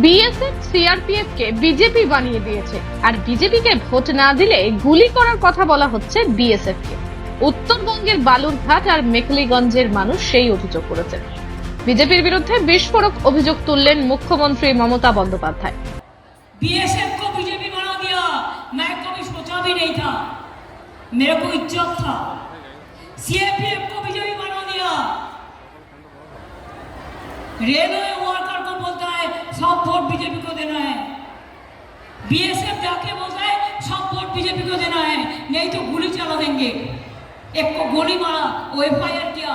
BSF CRPF কে BJP বানিয়ে দিয়েছে আর বিজেপিকে ভোট না দিলে গুলি করার কথা বলা হচ্ছে বিএসএফ কে উত্তরবঙ্গের বালুরঘাট আর মেখলিগঞ্জের মানুষ সেই অভিযোগ করেছেন বিজেপির বিরুদ্ধে বিস্ফোরক অভিযোগ তুললেন মুখ্যমন্ত্রী মমতা বন্দ্যোপাধ্যায় बीएसएफ को बीजेपी बना दिया मैं कभी सोचा भी नहीं था मेरे को इज्जत था सीएपीएफ को बीजेपी बना दिया रेलवे वर्कर को बोलता है सब वोट बीजेपी को देना है बीएसएफ जाके बोलता है सब वोट बीजेपी को देना है नहीं तो गोली चला देंगे एक को गोली मारा वो एफ किया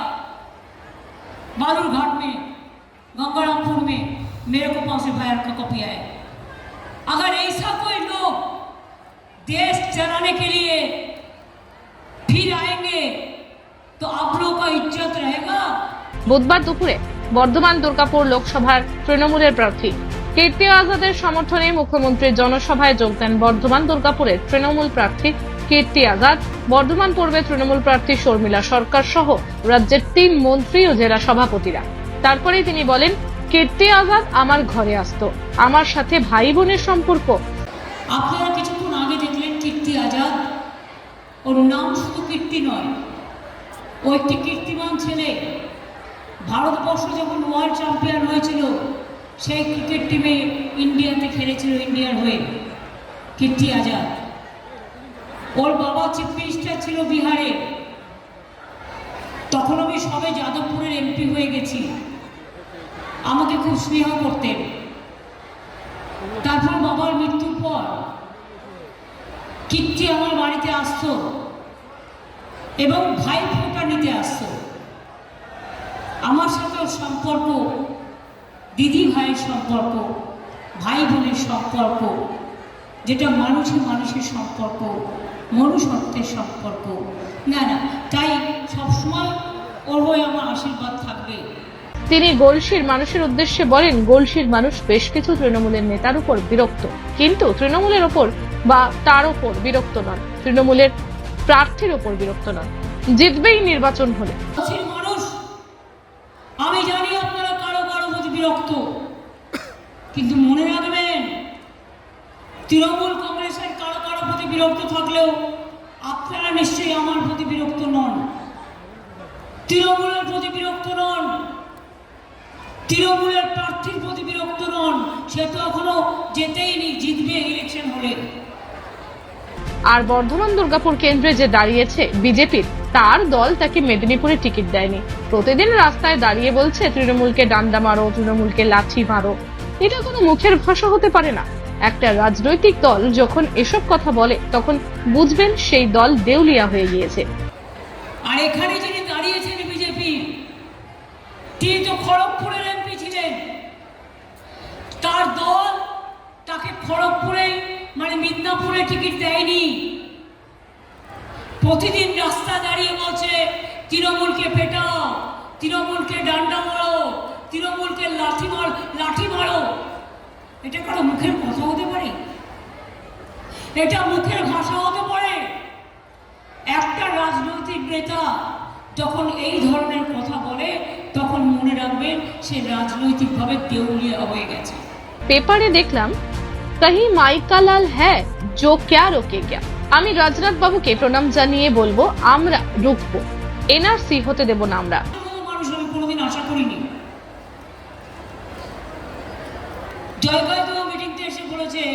बालूरघाट में गंगारामपुर में मेरे को पास एफ का कॉपी है अगर ऐसा कोई लोग देश चलाने के लिए फिर आएंगे तो आप लोग का इज्जत रहेगा বুধবার দুপুরে বর্ধমান দুর্গাপুর লোকসভার তৃণমূলের প্রার্থী। কীর্তি আজাদের সমর্থনে মুখ্যমন্ত্রীর জনসভায় যোগ দেন বর্ধমান দুর্গাপুরের তৃণমূল প্রার্থী কীর্তি আজাদ। বর্ধমান পূর্বে তৃণমূল প্রার্থী শর্মিলা সরকার সহ রাজ্যের তিন মন্ত্রী ও জেলা সভাপতিরা। তারপরেই তিনি বলেন, কীর্তি আজাদ আমার ঘরে আসতো। আমার সাথে ভাই বোনের সম্পর্ক। আপনারা কিছুক্ষণ আগে দেখলেন কীর্তি আজাদ ওর নাম শুধু কীর্তি নয়। ও একটি কীর্তিমান ছেলে। ভারতবর্ষ যখন ওয়ার্ল্ড চ্যাম্পিয়ন হয়েছিল, সেই ক্রিকেট টিমে ইন্ডিয়াতে খেলেছিল ইন্ডিয়ার হয়ে, কীর্তি আজাদ। ওর বাবা চিফ মিনিস্টার ছিল বিহারে। তখন আমি সবে যাদবপুরের এমপি হয়ে গেছি। আমাকে খুব স্নেহ করতেন। তারপর বাবার মৃত্যুর পর কীর্তি আমার বাড়িতে আসতো এবং ভাই ফোঁটা নিতে আসতো। আমার সাথে সম্পর্ক দিদি ভাইয়ের সম্পর্ক ভাই বোনের সম্পর্ক যেটা মানুষে মানুষের সম্পর্ক মনুষ্যত্বের সম্পর্ক। না না তাই সবসময় ওর হয়ে আমার আশীর্বাদ থাকবে। তিনি গলসির মানুষের উদ্দেশ্যে বলেন গলসির মানুষ বেশ কিছু তৃণমূলের নেতার উপর বিরক্ত। কিন্তু তৃণমূলের ওপর বা তার ওপর বিরক্ত নন। তৃণমূলের প্রার্থীর ওপর বিরক্ত নন। জিতবেই নির্বাচন হলে দেশের মানুষ আমি জানি আপনারা কারও কারও বিরক্ত কিন্তু মনে রাখবেন, তৃণমূল কংগ্রেসের কারও কারও প্রতি বিরক্ত থাকলেও আপনারা নিশ্চয়ই আমার প্রতি বিরক্ত নন। তৃণমূলের প্রতি বিরক্ত নন। তৃণমূলের প্রার্থীর প্রতি বিরক্ত নন। সে তো এখনও যেতেই নি জিতবে ইলেকশন হলে। আর বর্ধমান দুর্গাপুর কেন্দ্রে যে দাঁড়িয়েছে বিজেপির তার দল তাকে মেদিনীপুরে টিকিট দেয়নি। প্রতিদিন রাস্তায় দাঁড়িয়ে বলছে, তৃণমূলকে ডান্ডা মারো, তৃণমূলকে লাঠি মারো। এটা কোনো মুখের ভাষা হতে পারে না। একটা রাজনৈতিক দল যখন এসব কথা বলে, তখন বুঝবেন সেই দল দেউলিয়া হয়ে গিয়েছে। আর এখানে যিনি দাঁড়িয়েছেন বিজেপি, তিনি তো খড়গপুরের এমপি ছিলেন। তার দল তাকে খড়গপুরে মানে মিদনাপুরে টিকিট দেয়নি। প্রতিদিন রাস্তা দাঁড়িয়ে বলছে, তৃণমূলকে পেটাও, তৃণমূলকে ডান্ডা মারো, তৃণমূলকে লাঠি মার, লাঠি মারো। এটা কারও মুখের কথা হতে পারে? এটা মুখের ভাষা হতে পারে? একটা রাজনৈতিক নেতা যখন এই ধরনের কথা বলে, তখন মনে রাখবেন সে রাজনৈতিকভাবে দেউলিয়া হয়ে গেছে। পেপারে দেখলাম, কহি মাইকালাল হ্যাঁ জো ক্যা রোকে ক্যা? আমি রাজনাথ বাবুকে প্রণাম জানিয়ে বলব, আমরা রুখবো। এনআরসি হতে দেব না আমরা। কোনোদিন আশা করিনি। তো এসে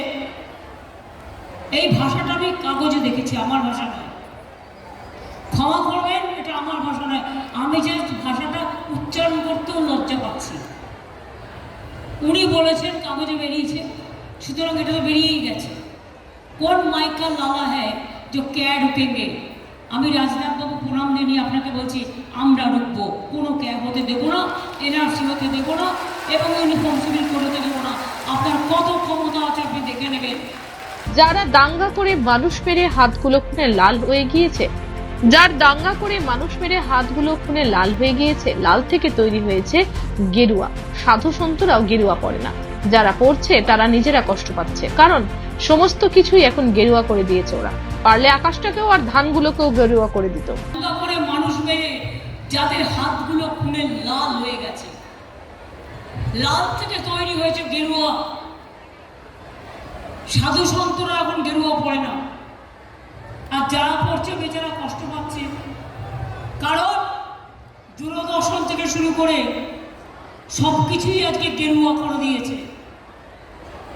এই ভাষাটা আমি কাগজে দেখেছি, আমার ভাষা নয়। ক্ষমা করবেন, এটা আমার ভাষা নয়। আমি যে ভাষাটা উচ্চারণ করতেও লজ্জা পাচ্ছি। উনি বলেছেন, কাগজে বেরিয়েছে। সুতরাং এটা তো বেরিয়েই গেছে। কোন মাইকা লালা হ্যায় যে ক্যা ঢুকেঙ্গে আমি রাজনাথবাবু প্রণাম জানিয়ে আপনাকে বলছি আমরা ঢুকবো কোনো ক্যাব হতে দেবো না এনআরসি হতে দেবো না এবং ইউনিফর্ম সিভিল কোড হতে দেবো না আপনার কত ক্ষমতা আছে আপনি দেখে নেবেন যারা দাঙ্গা করে মানুষ মেরে হাতগুলো খুনে লাল হয়ে গিয়েছে, যার দাঙ্গা করে মানুষ মেরে হাতগুলো খুনে লাল হয়ে গিয়েছে, লাল থেকে তৈরি হয়েছে গেরুয়া। সাধু সন্তরাও গেরুয়া পড়ে না। যারা পড়ছে, তারা নিজেরা কষ্ট পাচ্ছে। কারণ সমস্ত কিছুই এখন গেরুয়া করে দিয়েছে ওরা। পারলে আকাশটাকেও আর ধানগুলোকেও গেরুয়া করে দিত। মানুষ মেরে যাদের হাতগুলো খুনে লাল হয়ে গেছে। লাল থেকে তৈরি হয়েছে গেরুয়া। সাধু সন্তরা এখন গেরুয়া পড়ে না। আর যারা পড়ছে, বেচারা কষ্ট পাচ্ছে। কারণ দূরদর্শন থেকে শুরু করে সব কিছুই আজকে গেরুয়া করে দিয়েছে।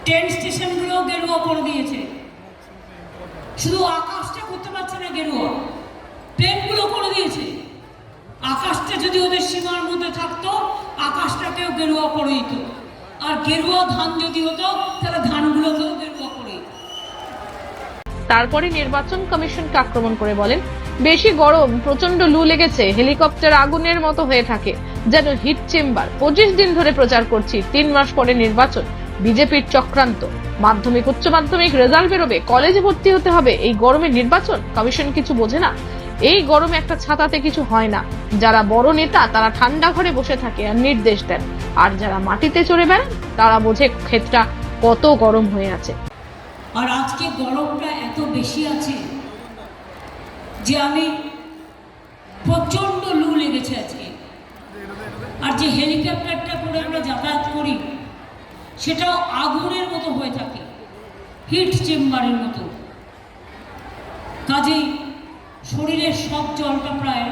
ট্রেন স্টেশনগুলোও গেরুয়া করে দিয়েছে। শুধু আকাশটা করতে পারছে না গেরুয়া। ট্রেনগুলো করে দিয়েছে। আকাশটা যদি ওদের সীমার মধ্যে থাকতো, আকাশটাকেও গেরুয়া করে দিত। আর গেরুয়া ধান যদি হতো, তাহলে ধানগুলোকেও গেরুয়া করে তারপরে নির্বাচন কমিশনকে আক্রমণ করে বলেন, বেশি গরম প্রচণ্ড লু লেগেছে, হেলিকপ্টার আগুনের মতো হয়ে থাকে। যেন হিট চেম্বার, পঁচিশ দিন ধরে প্রচার করছি, তিন মাস পরে নির্বাচন। বিজেপির চক্রান্ত। মাধ্যমিক, উচ্চ মাধ্যমিক রেজাল্ট বেরোবে, কলেজে ভর্তি হতে হবে, এই গরমে নির্বাচন? কমিশন কিছু বোঝে না। এই গরমে একটা ছাতাতে কিছু হয় না। যারা বড় নেতা, তারা ঠান্ডা ঘরে বসে থাকে আর নির্দেশ দেন। আর যারা মাটিতে চড়ে বেড়ান, তারা বোঝে ক্ষেতটা কত গরম হয়ে আছে। আর আজকে গরমটা এত বেশি আছে যে আমি প্রচণ্ড লু লেগেছে আজকে। আর যে হেলিকপ্টারটা করে আমরা যাতায়াত করি সেটাও আগুনের মতো হয়ে থাকে, হিট চেম্বারের মতো। কাজেই শরীরের সব জলটা প্রায়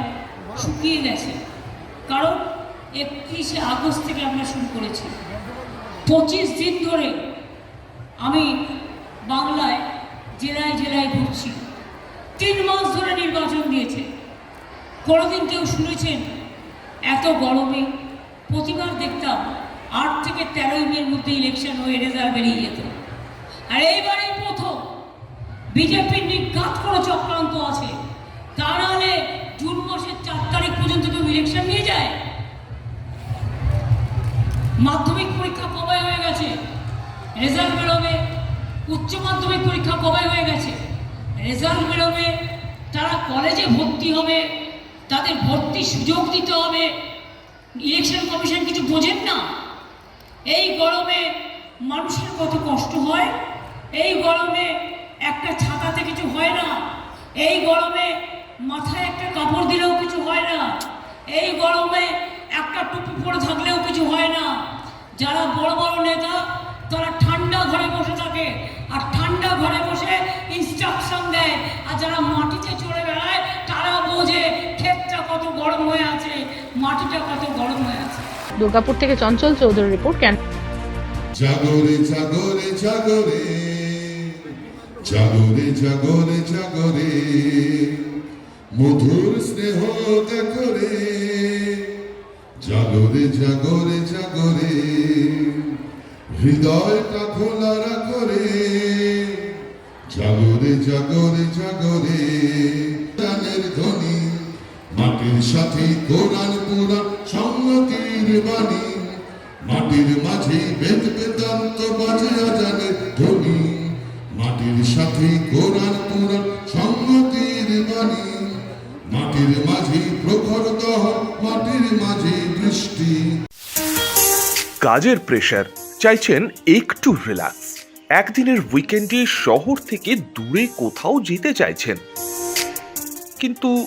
শুকিয়ে গেছে। কারণ একত্রিশে আগস্ট থেকে আমরা শুরু করেছি। পঁচিশ দিন ধরে আমি বাংলায় জেলায় জেলায় ঘুরছি। তিন মাস ধরে নির্বাচন দিয়েছে। কোনোদিন কেউ শুনেছেন, এত গরমে প্রতিবার দেখতাম আট থেকে তেরোই মের মধ্যে ইলেকশন হয়ে রেজাল্ট বেরিয়ে যেত। আর এইবারেই প্রথম বিজেপির নিঘাত কোনো চক্রান্ত আছে। তা জুন মাসের চার তারিখ পর্যন্ত কেউ ইলেকশন নিয়ে যায়। মাধ্যমিক পরীক্ষা কবে হয়ে গেছে? রেজাল্ট বেরোবে। উচ্চ মাধ্যমিক পরীক্ষা কবে হয়ে গেছে? রেজাল্ট বেরোবে। তারা কলেজে ভর্তি হবে। তাদের ভর্তির সুযোগ দিতে হবে। ইলেকশন কমিশন কিছু বোঝেন না। এই গরমে মানুষের কত কষ্ট হয়? এই গরমে একটা ছাতাতে কিছু হয় না। এই গরমে মাথায় একটা কাপড় দিলেও কিছু হয় না। এই গরমে একটা টুপি পরে থাকলেও কিছু হয় না। যারা বড় বড় নেতা, তারা ঠান্ডা ঘরে বসে থাকে আর ঠান্ডা ঘরে বসে ইনস্ট্রাকশন দেয়। আর যারা মাটিতে চড়ে বেড়ায় তারা বোঝে ক্ষেতটা কত গরম হয়ে আছে, মাটিটা কত গরম হয়ে আছে। দুর্গাপুর থেকে চঞ্চল চৌধুরী রিপোর্ট ক্যান জাগরে জাগরে জাগরে জাগরে জাগরে জাগরে, মধুর স্নেহ দেখরে, জাগরে জাগরে জাগরে, হৃদয়টা খোলা রাখরে জাগরে জাগরে জাগরে সাথে কোরআন পুরাণ সংগতির বাণী। মাটির মাঝে বেদ বেদান্ত বাজে আজানের ধ্বনি। মাটির সাথে কোরআন পুরাণ সংগতির বাণী। মাটির মাঝে প্রখর দহ, মাটির মাঝে বৃষ্টি। কাজের প্রেশার, চাইছেন একটু রিল্যাক্স। একদিনের উইকেন্ডে শহর থেকে দূরে কোথাও যেতে চাইছেন। কিন্তু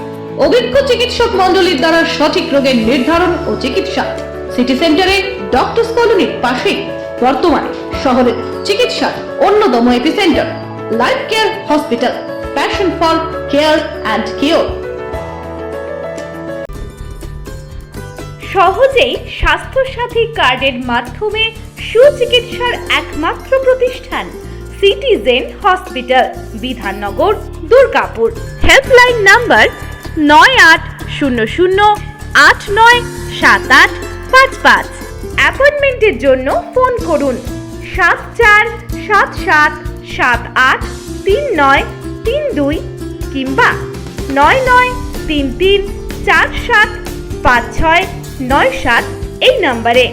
অভিজ্ঞ চিকিৎসক মণ্ডলীর দ্বারা সঠিক রোগের নির্ধারণ ও চিকিৎসা। সিটি সেন্টারে ডক্টরস কলোনির পাশেই বর্তমানে শহরের চিকিৎসার অন্যতম epicentre life care hospital passion for care and cure সহজেই স্বাস্থ্যসাথী কার্ডের মাধ্যমে সুচিকিৎসার একমাত্র প্রতিষ্ঠান citizen hospital Bidhannagar, Durgapur. Helpline number নয় আট শূন্য শূন্য আট নয় সাত আট পাঁচ পাঁচ। অ্যাপয়েন্টমেন্টের জন্য ফোন করুন। সাত চার সাত সাত সাত আট তিন নয় তিন দুই কিংবা নয় নয় তিন তিন চার সাত পাঁচ ছয় নয় সাত এই নম্বরে